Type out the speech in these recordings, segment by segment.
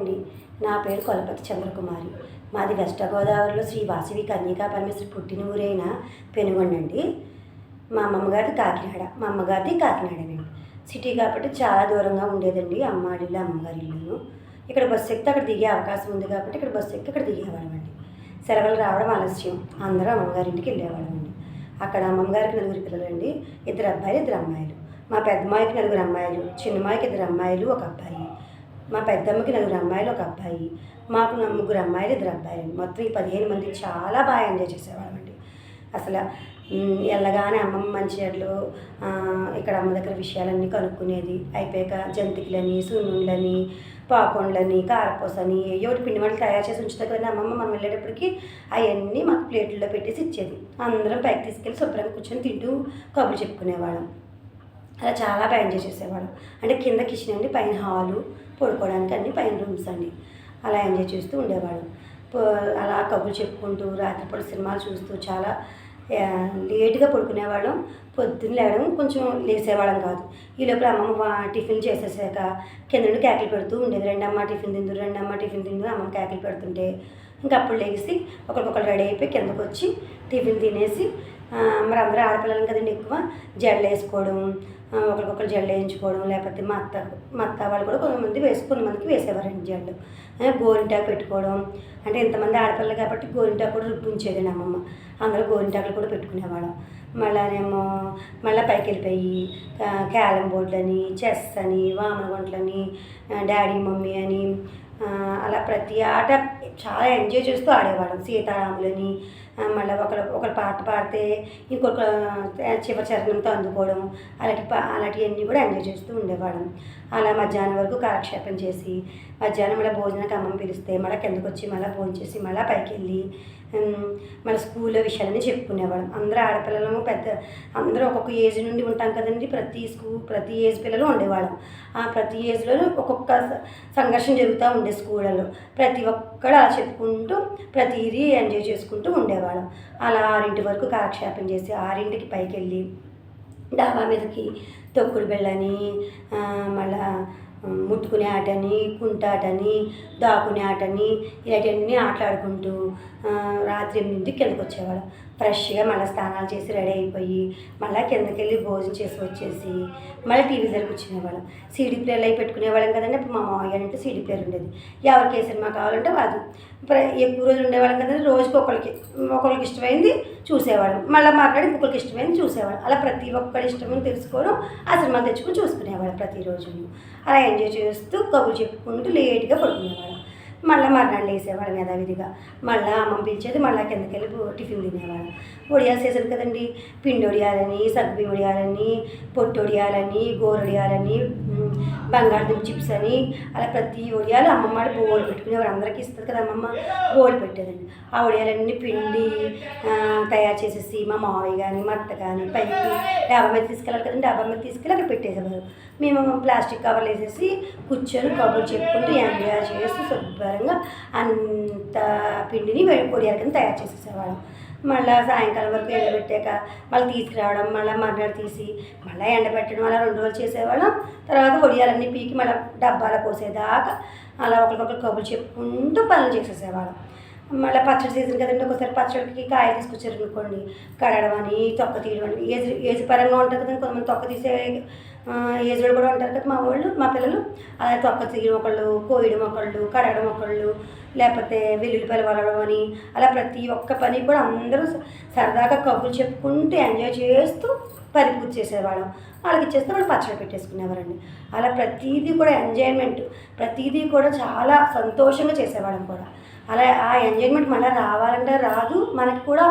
అండి. నా పేరు కొలపతి చంద్రకుమారి. మాది వెస్ట్ గోదావరిలో శ్రీ వాసవి కన్యకా పరమేశ్వరి పుట్టిన ఊరైన పెనుగొండ అండి. మా అమ్మమ్మగారిది కాకినాడ. మా అమ్మగారిది కాకినాడనండి సిటీ కాబట్టి చాలా దూరంగా ఉండేదండి అమ్మాడి ఇల్లు అమ్మగారి ఇల్లు ఇక్కడ బస్సు ఎక్కితే అక్కడ దిగే అవకాశం ఉంది కాబట్టి ఇక్కడ బస్సు ఎక్కి ఇక్కడ దిగేవాళ్ళం అండి. సెలవులు రావడం ఆలస్యం. అందరూ అమ్మగారి ఇంటికి వెళ్ళేవాళ్ళం అండి. అక్కడ అమ్మగారికి నలుగురు పిల్లలండి. ఇద్దరు అబ్బాయిలు ఇద్దరు అమ్మాయిలు. మా పెద్దమ్మాయికి నలుగురు అమ్మాయిలు చిన్నమ్మాయికి ఇద్దరు అమ్మాయిలు ఒక అబ్బాయి. మా పెద్దమ్మకి నలుగురు అమ్మాయిలు ఒక అబ్బాయి. మాకు ముగ్గురు అమ్మాయిలు ఇద్దరు అబ్బాయిలు. మొత్తం ఈ పదిహేను మంది చాలా బాగా ఎంజాయ్ చేసేవాళ్ళం అండి అసలు వెళ్ళగానే అమ్మమ్మ మంచిర్యాలు ఇక్కడ అమ్మ దగ్గర విషయాలన్నీ కనుక్కునేది. అయిపోయాక జంతికలని సున్నుండ్లని పాకొండ్లని కారపూసని ఏవోటి పిండి వంటలు తయారు చేసి ఉంచుతుంది కదా అమ్మమ్మ. మనం వెళ్ళేటప్పటికి అవన్నీ మాకు ప్లేట్లలో పెట్టేసి ఇచ్చేది. అందరం పైకి తీసుకెళ్ళి శుభ్రంగా కూర్చొని తింటూ కబుర్లు చెప్పుకునేవాళ్ళం. అలా చాలా బాగా ఎంజాయ్ చేసేవాళ్ళం అంటే కింద కిచెన్ అండి పైన హాలు పడుకోవడానికి అన్ని పైన రూమ్స్ అండి. అలా ఎంజాయ్ చేస్తూ ఉండేవాళ్ళం. అలా కబుర్లు చెప్పుకుంటూ రాత్రిపూట సినిమాలు చూస్తూ చాలా లేట్గా లేటుగా పడుకునేవాళ్ళం. పొద్దున్న లేవడం కొంచెం లేసేవాళ్ళం కాదు. ఈ లోపల అమ్మమ్మ టిఫిన్ చేసేసాక కింద నుండి కేకలు పెడుతూ ఉండేది. రెండమ్మ టిఫిన్ తిందు రెండమ్మ టిఫిన్ తిందు అమ్మ కేకలు పెడుతుంటే ఇంకా అప్పుడు లేచి ఒకరికొకరు రెడీ అయిపోయి కిందకు వచ్చి టిఫిన్ తినేసి మరి అందరూ ఆడపిల్లలు కదండి ఎక్కువ. జడలు వేసుకోవడం ఒకరికొకరు జడలు వేయించుకోవడం లేకపోతే మా అత్త మా అత్త వాళ్ళు కూడా కొంతమంది వేసుకున్న మందికి వేసేవారండి జడలు. గోరింటాకు పెట్టుకోవడం. అంటే ఇంతమంది ఆడపిల్లలు కాబట్టి గోరింటాకు కూడా రుప్పించేదండి అమ్మమ్మ. అందరూ గోరింటాకులు కూడా పెట్టుకునేవాళ్ళం. మళ్ళానేమో మళ్ళీ పైకి వెళ్ళిపోయి కా- క్యారం బోర్డులని చెస్ అని వామనగుంటలని డాడీ మమ్మీ అని అలా ప్రతి ఆట చాలా ఎంజాయ్ చేస్తూ ఆడేవాళ్ళం. సీతారాములని మళ్ళీ ఒకరు ఒకరు పాట పాడితే ఇంకొక చివరి చరణంతో అందుకోవడం అలాంటి పా అలాంటివన్నీ కూడా ఎంజాయ్ చేస్తూ ఉండేవాళ్ళం. అలా మధ్యాహ్నం వరకు కాలక్షేపం చేసి మధ్యాహ్నం మళ్ళీ భోజనానికి అమ్మం పిలిస్తే మళ్ళీ కిందకు వచ్చి మళ్ళీ భోజనం చేసి మళ్ళీ పైకి వెళ్ళి మన స్కూల్లో విషయాలని చెప్పుకునేవాళ్ళం. అందరూ ఆడపిల్లలము పెద్ద అందరూ ఒక్కొక్క ఏజ్ నుండి ఉంటాం కదండి. ప్రతి స్కూల్ ప్రతి ఏజ్ పిల్లలు ఉండేవాళ్ళం. ఆ ప్రతి ఏజ్లో ఒక్కొక్క సంఘర్షణ జరుగుతూ ఉండే స్కూళ్ళలో. ప్రతి ఒక్కడు అలా చెప్పుకుంటూ ప్రతిదీ ఎంజాయ్ చేసుకుంటూ ఉండేవాళ్ళం. అలా ఆరింటి వరకు కాలక్షేపం చేసి ఆరింటికి పైకి వెళ్ళి డాబా మీదకి తొక్కుడు బిళ్ళని మళ్ళీ మళ్ళా ముట్టుకునే ఆటని కుంటాటని దాకునే ఆటని ఇలాంటివన్నీ ఆటలాడుకుంటూ రాత్రి ఎనిమిదింటికి కిందకు వచ్చేవాడు ఫ్రెష్గా మళ్ళీ స్నానాలు చేసి రెడీ అయిపోయి మళ్ళీ కిందకి వెళ్ళి భోజనం చేసి వచ్చేసి మళ్ళీ టీవీ దగ్గర కూర్చునేవాళ్ళం సీడీ ప్లేయర్లు అవి పెట్టుకునేవాళ్ళం కదండి ఇప్పుడు మా మామయ్య అంటే సీడీ ప్లేయర్ ఉండేది. ఎవరికి ఏ సినిమా కావాలంటే వాదు ప్ర- ఎక్కువ రోజులు ఉండేవాళ్ళం కదండి రోజుకి ఒకరికి ఒకరికి ఇష్టమైంది చూసేవాళ్ళం. మళ్ళీ మాట్లాడి ఇంకొకరికి ఇష్టమైంది చూసేవాళ్ళం. అలా ప్రతి ఒక్కరి ఇష్టమని తెలుసుకోవడం ఆ సినిమా తెచ్చుకొని చూసుకునేవాళ్ళం ప్రతిరోజు అలా ఎంజాయ్ చేస్తూ కబుర్లు చెప్పుకుంటూ లేట్గా పడుకునేవాళ్ళం. మళ్ళీ మర్నాడు వేసేవాళ్ళం యథావిధిగా. మళ్ళీ అమ్మమ్మ పిలిచేది మళ్ళీ కిందకి వెళ్ళి టిఫిన్ తినేవాళ్ళం. ఒడియాలు చేశారు కదండి. పిండి ఒడియాలని సగ్బి ఒడియాలని పొట్టు ఒడియాలని గోరు బంగాళదుంప చిప్స్ అని అలా ప్రతి ఒడియాలు అమ్మమ్మ వాళ్ళు బోలు పెట్టుకునేవారు అందరికీ ఇస్తారు కదా అమ్మమ్మ బోలు పెట్టేదండి. ఆ ఒడియాలన్నీ పిండి తయారు చేసేసి మా మావయ్య కానీ మా అత్త కానీ పైకి డాబా మీద తీసుకెళ్ళాలి కదండి డాబా మీద తీసుకెళ్ళి అక్కడ పెట్టేసేవారు. మేము ప్లాస్టిక్ కవర్లు వేసేసి కూర్చొని కబుర్లు చెప్పుకుంటూ ఎంజాయ్ చేస్తూ శుభ్రంగా అంత పిండిని ఒడియాల కింద తయారు చేసేసేవాళ్ళం. మళ్ళీ సాయంకాలం వరకు ఎండబెట్టాక మళ్ళీ తీసుకురావడం మళ్ళీ మర్నాడు తీసి మళ్ళీ ఎండబెట్టడం అలా రెండు రోజులు చేసేవాళ్ళం. తర్వాత వడియాలన్నీ పీకి మళ్ళీ డబ్బాలో పోసేదాకా అలా ఒకరికొకరు కబుర్లు చెప్పుకుంటూ పనులు చేసేసేవాళ్ళం. మళ్ళీ పచ్చడి సీజన్ కదండి ఒకసారి పచ్చడికి కాయ తీసుకొచ్చారు అనుకోండి కడగడం అని తొక్క తీయడం అని ఏజ్ ఏజ్ పరంగా ఉంటుంది కదండి కొంతమంది తొక్క తీసే ఏజ్డ్ ఏజ్ వాళ్ళు కూడా ఉంటారు కదా మా వాళ్ళు మా పిల్లలు. అలా తొక్క తీయడం ఒకళ్ళు కోయడం ఒకళ్ళు కడగడం ఒకళ్ళు లేకపోతే వెల్లుల్లిపాయలు వలడం అని. అలా ప్రతి ఒక్క పని కూడా అందరూ సరదాగా కబుర్లు చెప్పుకుంటూ ఎంజాయ్ చేస్తూ పని పూర్తి చేసేవాళ్ళం. వాళ్ళకి ఇచ్చేస్తే వాళ్ళు పచ్చడి పెట్టేసుకునేవారండి. అలా ప్రతిదీ కూడా ఎంజాయ్మెంట్ ప్రతిదీ కూడా చాలా సంతోషంగా చేసేవాళ్ళం కూడా. అలా ఆ ఎంజాయ్మెంట్ మళ్ళీ రావాలంటే రాదు మనకి కూడా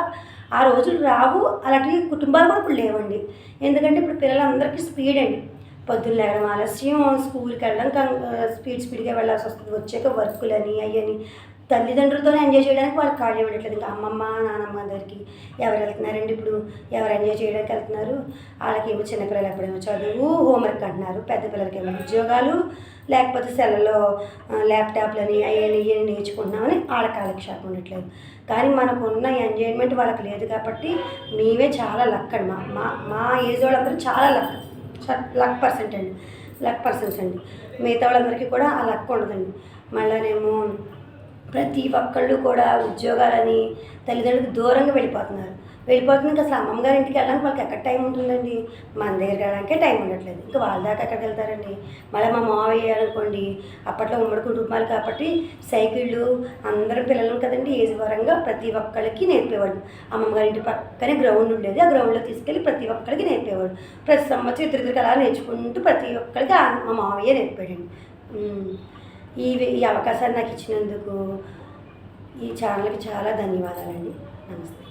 ఆ రోజులు రావు అలాంటి కుటుంబాలు కూడా ఇప్పుడు లేవండి. ఎందుకంటే ఇప్పుడు పిల్లలందరికీ స్పీడ్ అండి. పొద్దున్న లేవడం ఆలస్యం స్కూల్కి వెళ్ళడం కం- స్పీడ్ స్పీడ్గా వెళ్ళాల్సి వస్తుంది. వచ్చాక వర్కులని అయ్యని తల్లిదండ్రులతోనే ఎంజాయ్ చేయడానికి వాళ్ళకి ఖాళీ ఇవ్వట్లేదు ఇంకా అమ్మమ్మ నానమ్మ అందరికి ఎవరు వెళ్తున్నారండి ఇప్పుడు? ఎవరు ఎంజాయ్ చేయడానికి వెళ్తున్నారు? వాళ్ళకేమో చిన్నపిల్లలు ఎప్పుడేమో చదువు హోంవర్క్ అంటున్నారు. పెద్ద పిల్లలకేమో ఉద్యోగాలు లేకపోతే సెలలో ల్యాప్టాప్లని అవన్నీ ఇవన్నీ నేర్చుకుంటున్నామని వాళ్ళ కాలక్షేపం ఉండట్లేదు. కానీ మనకున్న ఎంజాయ్మెంట్ వాళ్ళకి లేదు కాబట్టి మేమే చాలా లక్ అండి. మా మా మా ఏజ్ వాళ్ళందరూ చాలా లక్. లక్ పర్సెంట్ అండి. లక్ పర్సన్స్ అండి. మిగతా వాళ్ళందరికీ కూడా ఆ లక్ ఉండదండి. మళ్ళానేమో ప్రతి ఒక్కళ్ళు కూడా ఉద్యోగాలని తల్లిదండ్రులకు దూరంగా వెళ్ళిపోతున్నారు. వెళ్ళిపోతుంది ఇంకా అసలు అమ్మమ్మ గారి ఇంటికి వెళ్ళడానికి వాళ్ళకి ఎక్కడ టైం ఉంటుందండి? మన దగ్గరికి వెళ్ళడానికే టైం ఉండట్లేదు. ఇంకా వాళ్ళ దాకా ఎక్కడికి వెళ్తారండి? మళ్ళీ మా మావయ్య అనుకోండి అప్పట్లో ఉమ్మడి కుటుంబాలు కాబట్టి సైకిళ్ళు అందరం పిల్లలు కదండి ఏజ్ పరంగా ప్రతి ఒక్కరికి నేర్పేవాడు అమ్మమ్మ గారి ఇంటి పక్కనే గ్రౌండ్ ఉండేది. ఆ గ్రౌండ్లో తీసుకెళ్ళి ప్రతి ఒక్కరికి నేర్పేవాడు ప్రతి సంవత్సరం ఇద్దరు ఇద్దరికి అలా నేర్చుకుంటూ ప్రతి ఒక్కరికి మా మావయ్య నేర్పాడండి. ఈ ఈ అవకాశాన్ని నాకు ఇచ్చినందుకు ఈ ఛానల్కి చాలా ధన్యవాదాలండి. నమస్తే.